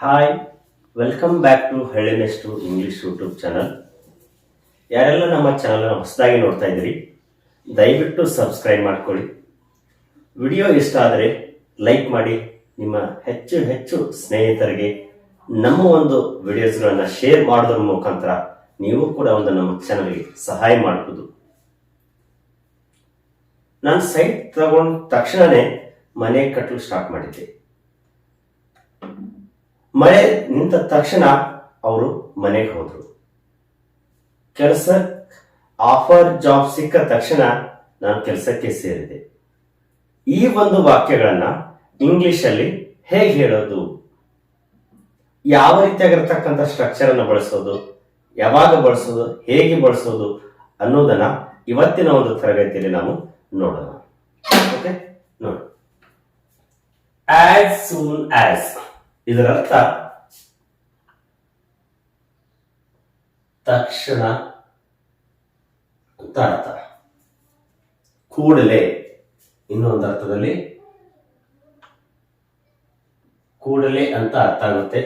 Hi welcome back to ಹಳ್ಳಿನೆಸ್ಟು English YouTube channel ಯಾರೆಲ್ಲ ನಮ್ಮ ಚಾನಲ್ನ ಹೊಸದಾಗಿ ನೋಡ್ತಾ ಇದ್ದೀರಿ, ದಯವಿಟ್ಟು ಸಬ್ಸ್ಕ್ರೈಬ್ ಮಾಡ್ಕೊಳ್ಳಿ. ವಿಡಿಯೋ ಇಷ್ಟ ಆದರೆ ಲೈಕ್ ಮಾಡಿ, ನಿಮ್ಮ ಹೆಚ್ಚು ಹೆಚ್ಚು ಸ್ನೇಹಿತರಿಗೆ ನಮ್ಮ ಒಂದು ವಿಡಿಯೋಸ್ಗಳನ್ನು ಶೇರ್ ಮಾಡೋದ್ರ ಮುಖಾಂತರ ನೀವು ಕೂಡ ಒಂದು ನಮ್ಮ ಚಾನಲ್ಗೆ ಸಹಾಯ ಮಾಡಬಹುದು ನಾನು ಸೈಟ್ ತಗೊಂಡ ತಕ್ಷಣನೇ ಮನೆ ಕಟ್ಟಲು ಸ್ಟಾರ್ಟ್ ಮಾಡಿದ್ದೆ. ಮಳೆ ನಿಂತ ತಕ್ಷಣ ಅವರು ಮನೆಗೆ ಹೋದ್ರು. ಕೆಲಸ, ಆಫರ್, ಜಾಬ್ ಸಿಕ್ಕ ತಕ್ಷಣ ನಾನು ಕೆಲಸಕ್ಕೆ ಸೇರಿದೆ. ಈ ಒಂದು ವಾಕ್ಯಗಳನ್ನ ಇಂಗ್ಲಿಷ್ ಅಲ್ಲಿ ಹೇಗೆ ಹೇಳೋದು? ಯಾವ ರೀತಿಯಾಗಿರ್ತಕ್ಕಂಥ ಸ್ಟ್ರಕ್ಚರ್ ಅನ್ನು ಬಳಸೋದು? ಯಾವಾಗ ಬಳಸೋದು? ಹೇಗೆ ಬಳಸೋದು? ಅನ್ನೋದನ್ನ ಇವತ್ತಿನ ಒಂದು ತರಗತಿಯಲ್ಲಿ ನಾವು ನೋಡೋಣ. ಓಕೆ ನೋಡಿ. ಆಸ್ ಸೂನ್ ಆಸ್ ಇದರ ಅರ್ಥ ತಕ್ಷಣ ಅಂತ ಅರ್ಥ ಕೂಡಲೇ, ಇನ್ನೊಂದು ಅರ್ಥದಲ್ಲಿ, ಕೂಡಲೇ ಅಂತ ಅರ್ಥ ಆಗುತ್ತೆ.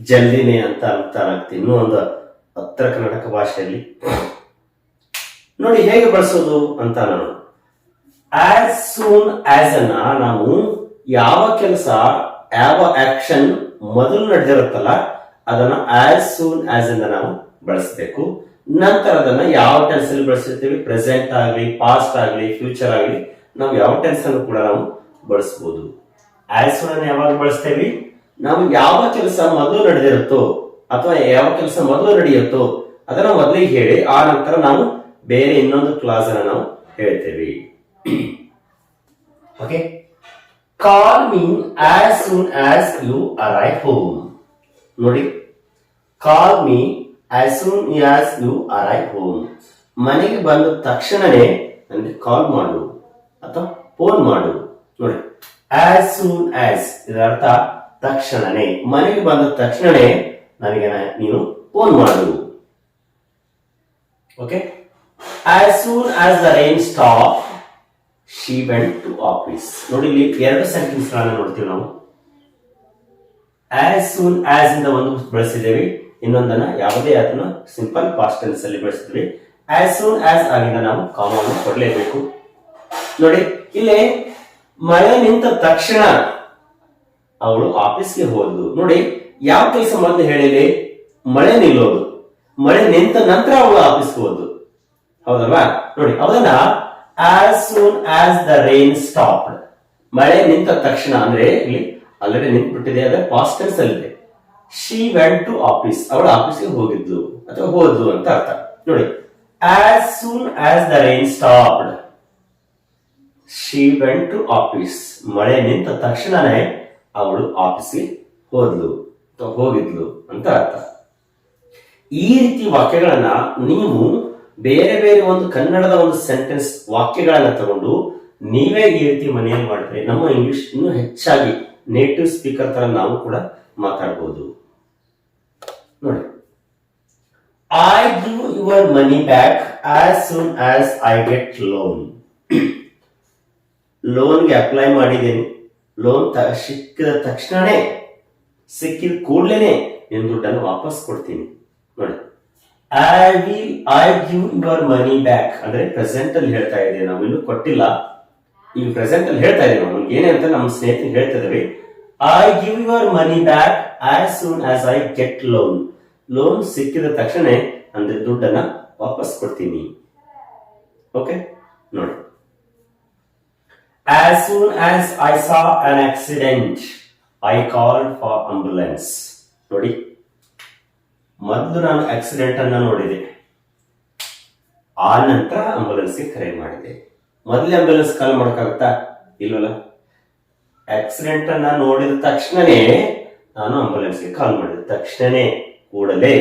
ಜಲ್ದಿನೇ ಅಂತ ಅರ್ಥ ಆಗುತ್ತೆ. ಇನ್ನೂ ಒಂದು ಉತ್ತರ ಕರ್ನಾಟಕ ಭಾಷೆಯಲ್ಲಿ. ನೋಡಿ, ಹೇಗೆ ಬಳಸೋದು ಅಂತ ನಾನು. ಆಸ್ ಸೂನ್ ಆಸ್ ಅನ್ನ ನಾವು ಯಾವ ಕೆಲಸ ಯಾವ ಆಕ್ಷನ್ ಮೊದಲು ನಡೆದಿರುತ್ತಲ್ಲ, ಅದನ್ನ ಆಸ್ ಸೂನ್ ಆಸ್ ಇಂದ ನಾವು ಬಳಸಬೇಕು. ನಂತರ ಅದನ್ನ ಯಾವ ಟೆನ್ಸ್ ಅಲ್ಲಿ ಬಳಸಿರ್ತೀವಿ? ಪ್ರೆಸೆಂಟ್ ಆಗಲಿ ಪಾಸ್ಟ್ ಆಗಲಿ ಫ್ಯೂಚರ್ ಆಗಲಿ, ನಾವು ಯಾವ ಟೆನ್ಸ್ ಅನ್ನು ಕೂಡ ನಾವು ಬಳಸಬಹುದು ಆಸ್ ಸೂನ್ ಅನ್ನು ಯಾವಾಗ ಬಳಸ್ತೇವೆ? ನಾವು ಯಾವ ಕೆಲಸ ಮೊದಲು ನಡೆದಿರುತ್ತೋ ಅಥವಾ ಯಾವ ಕೆಲಸ ಮೊದಲು ನಡೆಯುತ್ತೋ ಅದನ್ನ ಮೊದಲಿಗೆ ಹೇಳಿ, ಆ ನಂತರ ನಾವು ಬೇರೆ ಇನ್ನೊಂದು ಕ್ಲಾಸ್ ಅನ್ನು ನಾವು ಹೇಳ್ತೇವೆ. Okay call me as soon as you arrive home ನೋಡಿ. Call me as soon as you arrive home ಮನೆಗೆ ಬಂದ ತಕ್ಷಣನೇ ನನಗೆ ಕಾಲ್ ಮಾಡು ಅಥವಾ ಫೋನ್ ಮಾಡು. ನೋಡಿ. ಆಸ್ ಸೂನ್ ಆಸ್ ಇದರ ಅರ್ಥ ತಕ್ಷಣನೇ. ಮನೆಗೆ ಬಂದ ತಕ್ಷಣನೇ ನನಗೆ ನೀನು ಫೋನ್ ಮಾಡು. Okay as soon as the rain stop she went to office ನೋಡಿ, ಇಲ್ಲಿ ಎರಡು ಸೆಂಟೆನ್ಸ್ ಗಳನ್ನ ನೋಡ್ತೀವಿ ನಾವು. ಆಸ್ ಸೂನ್ ಆಸ್ ಇಂದ ಒಂದು ಬಳಸಿದ್ದೇವೆ, ಇನ್ನೊಂದನ್ನ ಯಾವುದೇ ಅದನ್ನ ಸಿಂಪಲ್ ಪಾಸ್ಟ್ ಟೆನ್ಸ್ ಅಲ್ಲಿ ಬಳಸಿದ್ವಿ ಆಸ್ ಸೂನ್ ಆಸ್ ಆಗಿಂದ ನಾವು ಕಾಮನ್ ಕೊಡಲೇಬೇಕು. ನೋಡಿ, ಇಲ್ಲಿ ಮಳೆ ನಿಂತ ತಕ್ಷಣ ಅವಳು ಆಫೀಸ್ಗೆ ಹೋದ್ಲು. ನೋಡಿ, ಯಾವ ಕೆಲಸ ಮೊದಲು ಹೇಳಿದೆ? ಮಳೆ ನಿಲ್ಲೋದು. ಮಳೆ ನಿಂತ ನಂತರ ಅವಳು ಆಫೀಸ್ಗೆ ಹೋದ್ಲು. ಹೌದಲ್ವಾ? ನೋಡಿ ಅವನ್ನ as soon as the rain stop ಮಳೆ ನಿಂತ ತಕ್ಷಣ ಅಂದ್ರೆ ಇಲ್ಲಿ ಆಲ್ರೆಡಿ ನಿಂತ್ಬಿಟ್ಟಿದೆ, ಅದೇ ಅಂದ್ರೆ ಪಾಸ್ಟರ್ಸ್ ಅಲ್ಲಿದೆ ಶಿ ವೆಂಟ್ ಟು ಆಫೀಸ್ ಅವಳು ಆಫೀಸ್ಗೆ ಹೋಗಿದ್ಲು, ಅಥವಾ ಹೋದ್ಲು ಅಂತ ಅರ್ಥ. ನೋಡಿ. As soon as the rain stopped she went to office ಮಳೆ ನಿಂತ ತಕ್ಷಣನೇ ಅವಳು ಆಫೀಸ್ಗೆ ಹೋದ್ಲು, ಅಥವಾ ಹೋಗಿದ್ಲು ಅಂತ ಅರ್ಥ. ಈ ರೀತಿ ವಾಕ್ಯಗಳನ್ನ ನೀವು ಬೇರೆ ಬೇರೆ ಒಂದು ಕನ್ನಡದ ಒಂದು ಸೆಂಟೆನ್ಸ್ ವಾಕ್ಯಗಳನ್ನ ತಗೊಂಡು ನೀವೇ ಈ ರೀತಿ ಮನೆಯಲ್ಲಿ ಮಾಡಿದ್ರೆ ನಮ್ಮ ಇಂಗ್ಲಿಷ್ ಇನ್ನೂ ಹೆಚ್ಚಾಗಿ ನೇಟಿವ್ ಸ್ಪೀಕರ್ ತರ ನಾವು ಕೂಡ ಮಾತಾಡಬಹುದು ನೋಡಿ. I give your money back as soon as I get loan ಲೋನ್ಗೆ apply ಮಾಡಿದ್ದೇನೆ. ಲೋನ್ ಸಿಕ್ಕಿದ ತಕ್ಷಣನೇ, ಸಿಕ್ಕಿದ ಕೂಡಲೇ ಎಂದು ದುಡ್ಡನ್ನು ವಾಪಸ್ ಕೊಡ್ತೀನಿ. ನೋಡಿ. I will I give your money back ಅಂದ್ರೆ ಪ್ರೆಸೆಂಟ್ ಅಲ್ಲಿ ಹೇಳ್ತಾ ಇದೀವಿ ನಾವು ಇನ್ನು ಕೊಟ್ಟಿಲ್ಲ. ಈಗ ಪ್ರೆಸೆಂಟ್ ಅಲ್ಲಿ ಹೇಳ್ತಾ ಇದೀವಿ ನಾವು. ಏನೇ ಅಂತ ನಮ್ಮ ಸ್ನೇಹಿತರು ಹೇಳ್ತಾ ಇದ್ದೀವಿ I give your money back as soon as I get loan loan ಸಿಕ್ಕಿದ ತಕ್ಷಣ ಅಂದ್ರೆ ದುಡ್ಡನ್ನ ವಾಪಸ್ ಕೊಡ್ತೀನಿ. ಓಕೆ ನೋಡಿ. As soon as I saw an accident I call for ambulance. ನೋಡಿ. ಮೊದಲು ನಾನು ಆಕ್ಸಿಡೆಂಟ್ ಅನ್ನ ನೋಡಿದೆ. ಆ ನಂತರ ಆಂಬುಲೆನ್ಸ್ಗೆ ಕರೆ ಮಾಡಿದೆ. ಮೊದಲೇ ಆಂಬುಲೆನ್ಸ್ ಕಾಲ್ ಮಾಡೋಕ್ಕಾಗುತ್ತಾ? ಇಲ್ವಲ್ಲ ಆಕ್ಸಿಡೆಂಟ್ ಅನ್ನ ನೋಡಿದ ತಕ್ಷಣನೇ ನಾನು ಆಂಬುಲೆನ್ಸ್ಗೆ ಕಾಲ್ ಮಾಡಿದೆ. ತಕ್ಷಣನೇ ಕೂಡಲೇ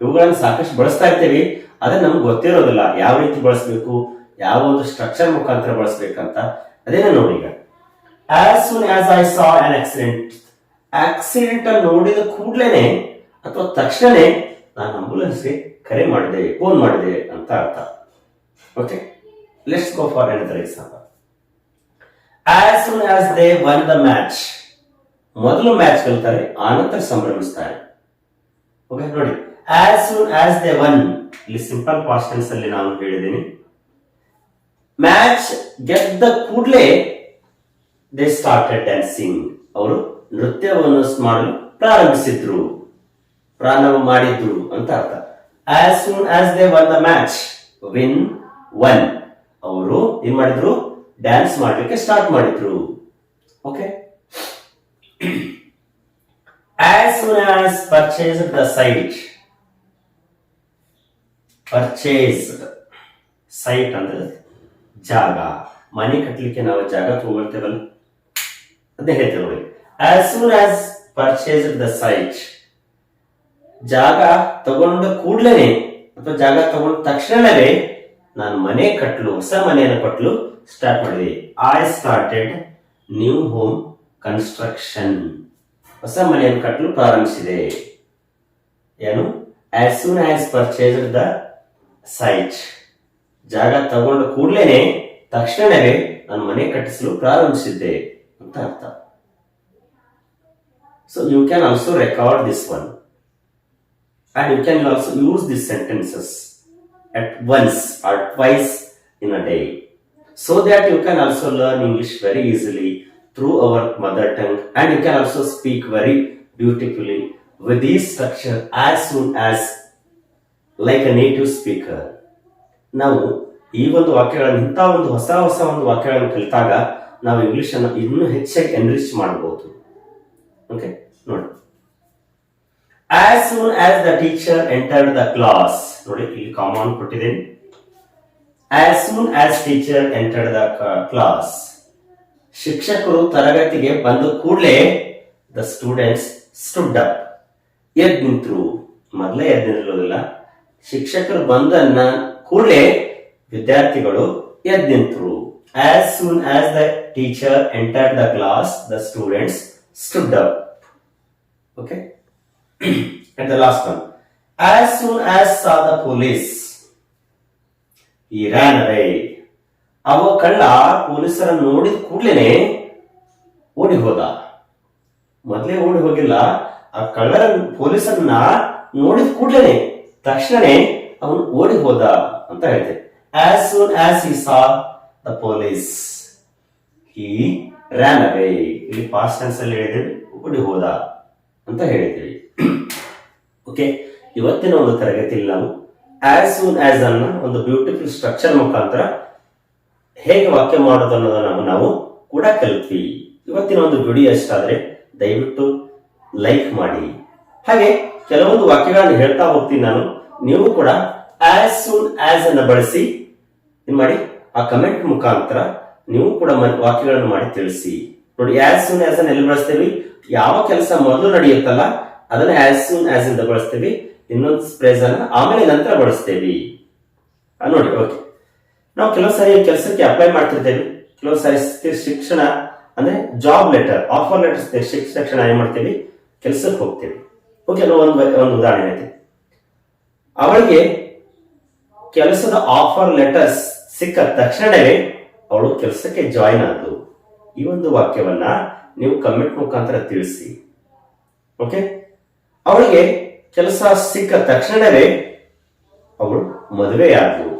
ಇವುಗಳನ್ನು ಸಾಕಷ್ಟು ಬಳಸ್ತಾ ಇರ್ತೀವಿ. ಅದೇ ನಮ್ಗೆ ಗೊತ್ತಿರೋದಿಲ್ಲ ಯಾವ ರೀತಿ ಬಳಸಬೇಕು, ಯಾವ ಒಂದು ಸ್ಟ್ರಕ್ಚರ್ ಮುಖಾಂತರ ಬಳಸ್ಬೇಕಂತ. ಅದೇನ ನೋಡಿ ಈಗ. As soon as I saw an accident accident ನೋಡಿದ ಕೂಡಲೇ ಅಥವಾ ತಕ್ಷಣನೇ ನಾನು ಆಂಬುಲೆನ್ಸ್ಗೆ ಕರೆ ಮಾಡಿದೆ ಫೋನ್ ಮಾಡಿದೆ ಅಂತ ಅರ್ಥ. Okay let's go for another example as soon as they won the match ಮೊದಲು ಮ್ಯಾಚ್ ಗೆಲ್ತಾರೆ ಆನಂತರ ಸಂಭ್ರಮಿಸ್ತಾರೆ. ಓಕೆ ನೋಡಿ. As soon as they won ಇಲ್ಲಿ ಸಿಂಪಲ್ ಪಾಸ್ಟೆನ್ಸ್ ಅಲ್ಲಿ ನಾನು ಹೇಳಿದ್ದೀನಿ. ಮ್ಯಾಚ್ ಗೆದ್ದ ಕೂಡಲೇ ದೇ ಸ್ಟಾರ್ಟೆಡ್ ಡ್ಯಾನ್ಸಿಂಗ್ ಅವರು ನೃತ್ಯವನ್ನು ಮಾಡಲು ಪ್ರಾರಂಭಿಸಿದ್ರು. ಪ್ರಾರಂಭ ಮಾಡಿದ್ರು ಅಂತ ಅರ್ಥ. As soon as they won the match win won ಅವರು ಏನ್ ಮಾಡಿದ್ರು? ಡ್ಯಾನ್ಸ್ ಮಾಡಲಿಕ್ಕೆ ಸ್ಟಾರ್ಟ್ ಮಾಡಿದ್ರು. Okay as soon as purchase the site purchase site ಅಂದ್ರೆ ಜಾಗ. ಮನೆ ಕಟ್ಟಲಿಕ್ಕೆ ನಾವು ಜಾಗ ತಗೊಳ್ತೇವಲ್ಲ ಅದೇ ಹೇಳ್ತೇವೆ ನೋಡಿ. As soon as purchase the site ಜಾಗ ತಗೊಂಡ ಕೂಡ್ಲೇನೆ ಅಥವಾ ಜಾಗ ತಗೊಂಡ ತಕ್ಷಣವೇ ನಾನು ಮನೆ ಕಟ್ಟಲು ಹೊಸ ಮನೆಯನ್ನು ಕಟ್ಟಲು ಸ್ಟಾರ್ಟ್ ಮಾಡಿದೆ. I started new home construction ಹೊಸ ಮನೆಯನ್ನು ಕಟ್ಟಲು ಪ್ರಾರಂಭಿಸಿದೆ. ಏನು? As soon as purchase the site ಜಾಗ ತಗೊಂಡ ಕೂಡಲೇ ತಕ್ಷಣವೇ ನಾನು ಮನೆ ಕಟ್ಟಿಸಲು ಪ್ರಾರಂಭಿಸಿದ್ದೆ ಅಂತ ಅರ್ಥ. So you can also record this one and you can also use these sentences at once or twice in a day so that you can also learn english very easily through our mother tongue and you can also speak very beautifully with this structure as soon as like a native speaker ನಾವು ಈ ಒಂದು ವಾಕ್ಯಗಳನ್ನು ಇಂಥ ಒಂದು ಹೊಸ ಹೊಸ ಒಂದು ವಾಕ್ಯಗಳನ್ನು ಕಲಿತಾಗ ನಾವು English ಇನ್ನೂ ಹೆಚ್ಚಾಗಿ ಎನ್ರಿಚ್ ಓಕೆ ನೋಡಿ as soon as the teacher entered the class ನೋಡಿ ಇಲ್ಲಿ ಕಾಮನ್ ಕೊಟ್ಟಿದ್ದೇನೆ as soon as teacher entered the class ಶಿಕ್ಷಕರು ತರಗತಿಗೆ ಬಂದು ಕೂಡಲೇ ದ ಸ್ಟೂಡೆಂಟ್ಸ್ ಸ್ಟುಡ್ ಅಪ್ ಎದ್ ನಿಂತರು. ಮೊದಲೇ ಎದ್ ನಿಲ್ಲೋದಿಲ್ಲ ಶಿಕ್ಷಕರು ಬಂದನ್ನ ಕೂಡಲೇ ವಿದ್ಯಾರ್ಥಿಗಳು ಎದ್ ನಿಂತರು. As soon as the teacher entered the class the students stood up Okay. and the last one. As soon as saw the police, he ran away. ಅವ ಕಳ್ಳ ಪೊಲೀಸರ ನೋಡಿದ ಕೂಡ್ಲೇನೆ ಓಡಿ ಹೋದ. ಮೊದಲೇ ಓಡಿ ಹೋಗಿಲ್ಲ. ಆ ಕಳ್ಳರ ಪೊಲೀಸರನ್ನ ನೋಡಿದ ಕೂಡ್ಲೇನೆ ತಕ್ಷಣನೇ ಅವನು ಓಡಿ ಹೋದ ಅಂತ ಹೇಳ್ತೆ. As soon as I saw the police I ran away ಇಲ್ಲಿ ಪಾಸ್ಟ್ ಟೆನ್ಸ್ ಅಲ್ಲಿ ಹೇಳಿದ್ರೆ ಓಡಿ ಹೋದ. ಅಂತ ಹೇಳಿದ್ದೀವಿ ಓಕೆ ಇವತ್ತಿನ ಒಂದು ತರಗತಿಯಲ್ಲಿ ನಾವು ಆಸ್ ಸೂನ್ ಆಸ್ ಅನ್ನ ಒಂದು ಬ್ಯೂಟಿಫುಲ್ ಸ್ಟ್ರಕ್ಚರ್ ಮುಖಾಂತರ ಹೇಗೆ ವಾಕ್ಯ ಮಾಡೋದು ಅನ್ನೋದನ್ನ ನಾವು ಕೂಡ ಕಲಿತ್ವಿ. ಇವತ್ತಿನ ಒಂದು ವಿಡಿಯೋ ಇಷ್ಟ ದಯವಿಟ್ಟು ಲೈಕ್ ಮಾಡಿ. ಹಾಗೆ ಕೆಲವೊಂದು ವಾಕ್ಯಗಳನ್ನು ಹೇಳ್ತಾ ಹೋಗ್ತೀನಿ ನಾನು. ನೀವು ಕೂಡ ಆಸ್ ಸೂನ್ ಆಸ್ ಅನ್ನ ಬಳಸಿ ಏನ್ ಮಾಡಿ ಆ ಕಮೆಂಟ್ ಮುಖಾಂತರ ನೀವು ಕೂಡ ವಾಕ್ಯಗಳನ್ನು ಮಾಡಿ ತಿಳಿಸಿ. ನೋಡಿ ಆಸ್ ಸೂನ್ ಆಸ್ ಅನ್ ಎಲ್ಲಿ ಬಳಸ್ತೇವೆ, ಯಾವ ಕೆಲಸ ಮೊದಲು ನಡೆಯುತ್ತಲ್ಲ, ಅದನ್ನ ಆಸ್ ಸೂನ್ ಆಸ್ ಇಂದ ಬಳಸ್ತೀವಿ, ಇನ್ನೊಂದು ಸ್ಪ್ರೇಸ್ ಅನ್ನ ಆಮೇಲೆ ನಂತರ ಬಳಸ್ತೇವೆ. ನೋಡಿ ಓಕೆ ನಾವು ಕೆಲವು ಸಾರಿ ಕೆಲಸಕ್ಕೆ ಅಪ್ಲೈ ಮಾಡ್ತಿರ್ತೇವೆ. ಕೆಲವು ಸಾರಿ ಶಿಕ್ಷಣ, ಅಂದ್ರೆ ಜಾಬ್ ಲೆಟರ್ ಆಫರ್ ಲೆಟರ್ ಶಿಕ್ಷಣ ಏನ್ ಮಾಡ್ತೇವೆ? ಕೆಲಸಕ್ಕೆ ಹೋಗ್ತೇವೆ. ಓಕೆ ಒಂದು ಒಂದು ಉದಾಹರಣೆ ಐತೆ ಅವಳಿಗೆ ಕೆಲಸದ ಆಫರ್ ಲೆಟರ್ಸ್ ಸಿಕ್ಕ ತಕ್ಷಣವೇ ಅವಳು ಕೆಲಸಕ್ಕೆ ಜಾಯಿನ್ ಆದ್ಲು. ಈ ಒಂದು ವಾಕ್ಯವನ್ನ ನೀವು ಕಮೆಂಟ್ ಮುಖಾಂತರ ತಿಳಿಸಿ. ಓಕೆ? ಅವಳಿಗೆ ಕೆಲಸ ಸಿಕ್ಕ ತಕ್ಷಣವೇ ಅವಳು ಮದುವೆಯಾದ್ಲು.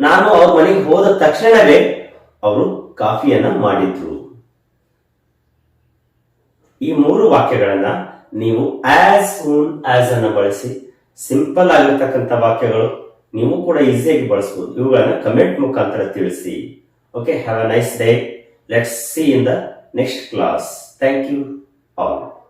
ನಾನು ಅವ್ರ ಮನೆಗೆ ಹೋದ ತಕ್ಷಣವೇ ಅವರು ಕಾಫಿಯನ್ನ ಮಾಡಿದ್ರು. ಈ ಮೂರು ವಾಕ್ಯಗಳನ್ನ ನೀವು ಆಸ್ ಸೂನ್ ಆಸ್ ಅನ್ನ ಬಳಸಿ ಸಿಂಪಲ್ ಆಗಿರ್ತಕ್ಕಂಥ ವಾಕ್ಯಗಳು ನೀವು ಕೂಡ ಈಸಿಯಾಗಿ ಬಳಸಬಹುದು ಇವುಗಳನ್ನ ಕಮೆಂಟ್ ಮುಖಾಂತರ ತಿಳಿಸಿ. Okay, have a nice day. Let's see in the next class. Thank you all.